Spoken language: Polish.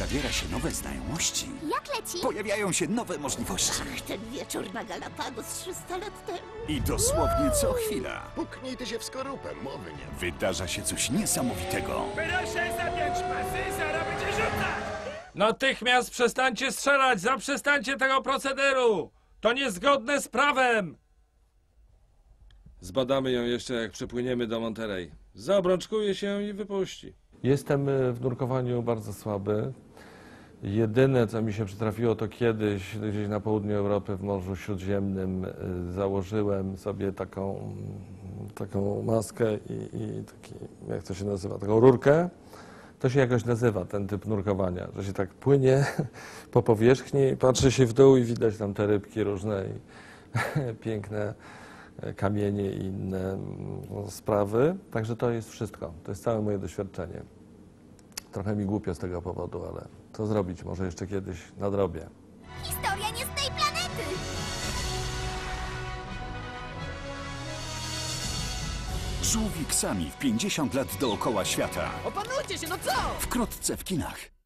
zawiera się nowe znajomości, Jak leci? pojawiają się nowe możliwości. Ach, ten wieczór na Galapagos 300 lat temu. I dosłownie co chwila Puknij ty się w skorupę, mowy nie ma. wydarza się coś niesamowitego. Proszę zapiąć pasy, zaraz będzie rzucać! Natychmiast przestańcie strzelać! Zaprzestańcie tego procederu! To niezgodne z prawem! Zbadamy ją jeszcze, jak przepłyniemy do Monterey. Zaobrączkuje się i wypuści. Jestem y, w nurkowaniu bardzo słaby. Jedyne, co mi się przytrafiło, to kiedyś gdzieś na południu Europy w Morzu Śródziemnym y, założyłem sobie taką, taką maskę i, i taki, jak to się nazywa, taką rurkę. To się jakoś nazywa, ten typ nurkowania, że się tak płynie po powierzchni, patrzy się w dół i widać tam te rybki różne i piękne e, kamienie i inne mm, sprawy. Także to jest wszystko. To jest całe moje doświadczenie. Trochę mi głupio z tego powodu, ale co zrobić? Może jeszcze kiedyś nadrobię. Historia nie z tej planety! Żółwik sami w 50 lat dookoła świata. Opanujcie się, no co? Wkrótce w kinach.